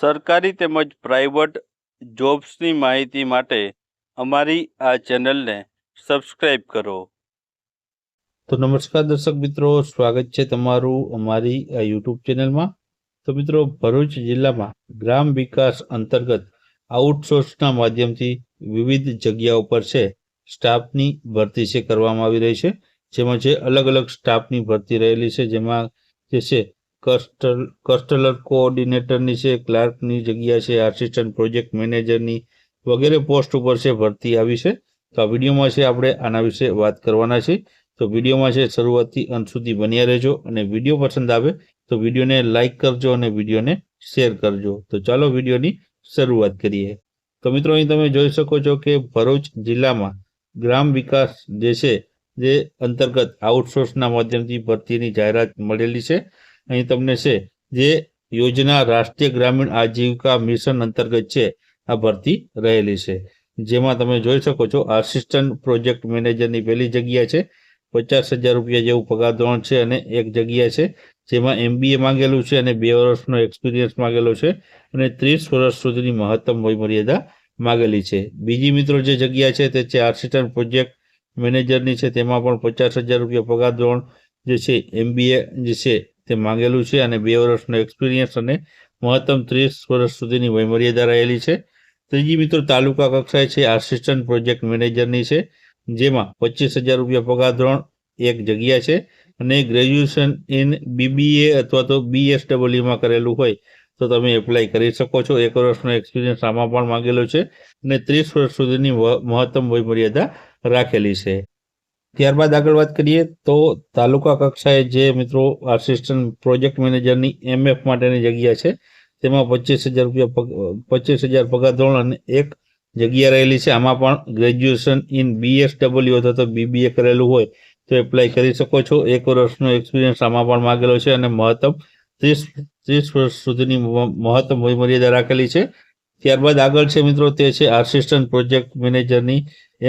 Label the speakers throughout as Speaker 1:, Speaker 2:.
Speaker 1: સરકારી તેમજ પ્રાઇવેટ જોબ્સની માહિતી માટે અમારી આ ચેનલને સબસ્ક્રાઇબ કરો.
Speaker 2: તો નમસ્કાર દર્શક મિત્રો, સ્વાગત છે તમારું અમારી આ યુટ્યુબ ચેનલમાં. તો મિત્રો, ભરૂચ જિલ્લામાં ગ્રામ વિકાસ અંતર્ગત આઉટસોર્સના માધ્યમથી વિવિધ જગ્યાઓ પર છે, સ્ટાફની ભરતી છે, કરવામાં આવી રહી છે. જેમાં જે અલગ અલગ સ્ટાફની ભરતી રહેલી છે, જેમાં જે છે કસ્ટલ કસ્ટલર કોઓર્ડિનેટરની છે ક્લાર્કની જગ્યા છે આસિસ્ટન્ટ પ્રોજેક્ટ મેનેજરની વગેરે પોસ્ટ ઉપર છે, ભરતી આવી છે. તો આ વિડીયોમાં છે આપણે આના વિશે વાત કરવાના છે તો વિડીયોમાં છે શરૂઆતથી અંત સુધી બન્યા રહેજો અને વીડિયો પસંદ આવે તો વિડીયોને લાઇક કરજો અને વિડીયોને શેર કરજો. તો ચાલો વિડીયોની શરૂઆત કરીએ. તો મિત્રો અહીં તમે જોઈ શકો છો કે ભરૂચ જિલ્લામાં ગ્રામ વિકાસ જે છે, જે અંતર્ગત આઉટસોર્સના માધ્યમથી ભરતીની જાહેરાત મળેલી છે. અહીં તમને છે, જે યોજના રાષ્ટ્રીય ગ્રામીણ આજીવિકા મિશન અંતર્ગત છે, આ ભરતી રહેલી છે. જેમાં તમે જોઈ શકો છો આસિસ્ટન્ટ પ્રોજેક્ટ મેનેજરની પહેલી જગ્યા છે, પચાસ હજાર રૂપિયા જેવું પગાર ધોરણ છે અને એક જગ્યા છે, જેમાં એમબીએ માંગેલું છે અને બે વર્ષનો એક્સપિરિયન્સ માંગેલો છે અને ત્રીસ વર્ષ સુધીની મહત્તમ વયમર્યાદા માંગેલી છે. બીજી મિત્રો જે જગ્યા છે, તે છે આસિસ્ટન્ટ પ્રોજેક્ટ મેનેજરની છે, તેમાં પણ પચાસ હજાર રૂપિયા પગાર ધોરણ જે છે એમબીએ જે છે તે માંગેલું છે અને બે વર્ષનો એક્સપિરિયન્સ અને મહત્તમ ત્રીસ વર્ષ સુધીની વયમર્યાદા રહેલી છે. ત્રીજી મિત્રો તાલુકા કક્ષાએ છે આસિસ્ટન્ટ પ્રોજેક્ટ મેનેજરની છે, જેમાં પચીસ હજાર રૂપિયા પગાર ધોરણ એક જગ્યા છે અને ગ્રેજ્યુએશન ઇન બીબીએ અથવા તો બીએસડબલ્યુમાં કરેલું હોય તો તમે એપ્લાય કરી શકો છો. એક વર્ષનો એક્સપિરિયન્સ આમાં પણ માંગેલો છે અને ત્રીસ વર્ષ સુધીની મહત્તમ વયમર્યાદા રાખેલી છે. ત્યારબાદ આગળ વાત કરીએ તો તાલુકા કક્ષાએ જે મિત્રો આસિસ્ટન્ટ પ્રોજેક્ટ મેનેજરની એમએફ માટેની જગ્યા છે, તેમાં પચીસ હજાર રૂપિયા પચીસ હજાર પગાર ધોરણ અને એક જગ્યા રહેલી છે. આમાં પણ ગ્રેજ્યુએશન ઇન બીએસડબલ્યુ અથવા તો બીબીએ કરેલું હોય તો એપ્લાય કરી શકો છો. એક વર્ષનો એક્સપિરિયન્સ આમાં પણ માગેલો છે અને મહત્તમ ત્રીસ ત્રીસ વર્ષ સુધીની મહત્તમ મર્યાદા રાખેલી છે. ત્યારબાદ આગળ છે મિત્રો તે છે આસિસ્ટન્ટ પ્રોજેક્ટ મેનેજરની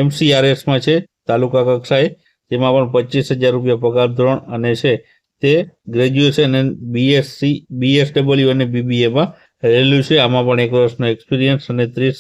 Speaker 2: એમસીઆરએસમાં છે. તાલુકા કક્ષાએ, તેમાં પણ પચીસ હજાર રૂપિયા પગાર ધોરણ અને છે તે ગ્રેજ્યુએશન એન્ડ બીએસસી, બીએસડબલ્યુ અને બીબીએમાં રહેલું છે. આમાં પણ એક વર્ષનો એક્સપિરિયન્સ અને ત્રીસ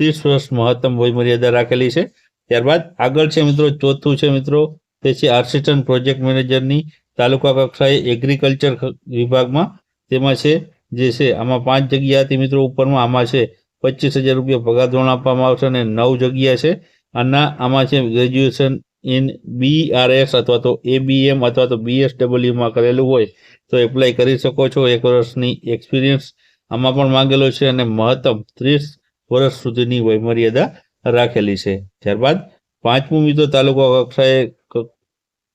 Speaker 2: ત્રીસ વર્ષ મહત્તમ વયમર્યાદા રાખેલી છે. ત્યારબાદ આગળ છે મિત્રો, ચોથું છે મિત્રો, તે છે આસિસ્ટન્ટ પ્રોજેક્ટ મેનેજરની તાલુકા કક્ષાએ એગ્રીકલ્ચર વિભાગમાં. તેમાં છે જે છે આમાં પાંચ જગ્યા હતી મિત્રો ઉપરમાં. આમાં છે પચીસ હજાર રૂપિયા પગાર ધોરણ આપવામાં આવશે અને નવ જગ્યા છે આના આમાં છે ગ્રેજ્યુએશન ઇન બીઆરએસ અથવા તો એબીએમ અથવા તો બીએસડબલ્યુમાં કરેલું હોય તો એપ્લાય કરી શકો છો. એક વર્ષની એક્સપિરિયન્સ આમાં પણ માંગેલો છે અને મહત્તમ ત્રીસ વર્ષ સુધીની વયમર્યાદા રાખેલી છે. ત્યારબાદ પાંચમું મિત્રો તાલુકા કક્ષાએ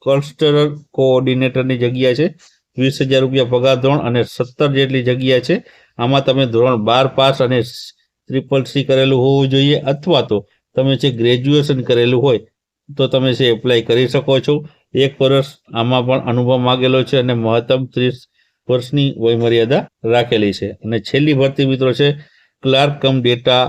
Speaker 2: કલસ્ટર કોઓર્ડિનેટરની જગ્યા છે. વીસ હજાર રૂપિયા પગાર ધોરણ અને સત્તર જેટલી જગ્યા છે. આમાં તમે ધોરણ બાર પાસ અને ટ્રિપલ સી કરેલું હોવું જોઈએ અથવા તો તમે જે ગ્રેજ્યુએશન કરેલું હોય, તો તમે છે એપ્લાય કરી શકો છો. એક વર્ષ આમાં પણ અનુભવ માગેલો છે અને મહત્તમ ત્રીસ વર્ષની વયમર્યાદા રાખેલી છે. અને છેલ્લી ભરતી મિત્રો છે ક્લાર્ક કમ ડેટા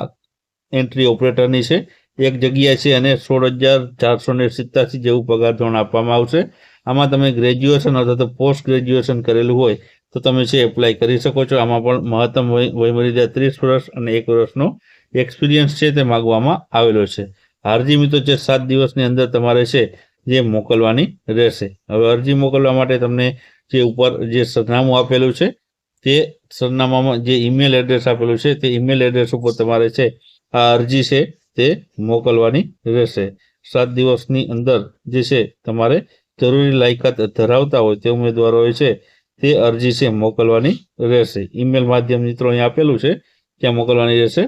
Speaker 2: એન્ટ્રી ઓપરેટરની છે. એક જગ્યા છે અને સોળ હજાર ચારસો ને સિત્તાસી જેવું પગાર ધોરણ આપવામાં આવશે. આમાં તમે ગ્રેજ્યુએશન અથવા તો પોસ્ટ ગ્રેજ્યુએશન કરેલું હોય, તો તમે છે એપ્લાય કરી શકો છો. આમાં પણ મહત્તમ વય, વયમર્યાદા ત્રીસ વર્ષ અને એક વર્ષનો એક્સપિરિયન્સ છે તે માગવામાં આવેલો છે. અરજી મિત્રો, જે સાત દિવસની અંદર તમારે છે જે મોકલવાની રહેશે. હવે અરજી મોકલવા માટે તમને જે ઉપર જે સરનામું આપેલું છે, તે સરનામામાં જે ઈમેલ એડ્રેસ આપેલું છે, તે ઈમેલ એડ્રેસ ઉપર તમારે છે આ અરજી છે તે મોકલવાની રહેશે. સાત દિવસની અંદર જે છે તમારે જરૂરી લાયકાત ધરાવતા હોય તે ઉમેદવારોએ છે તે અરજી છે મોકલવાની રહેશે. ઈમેલ માધ્યમ મિત્રો અહીં આપેલું છે, ત્યાં મોકલવાની રહેશે.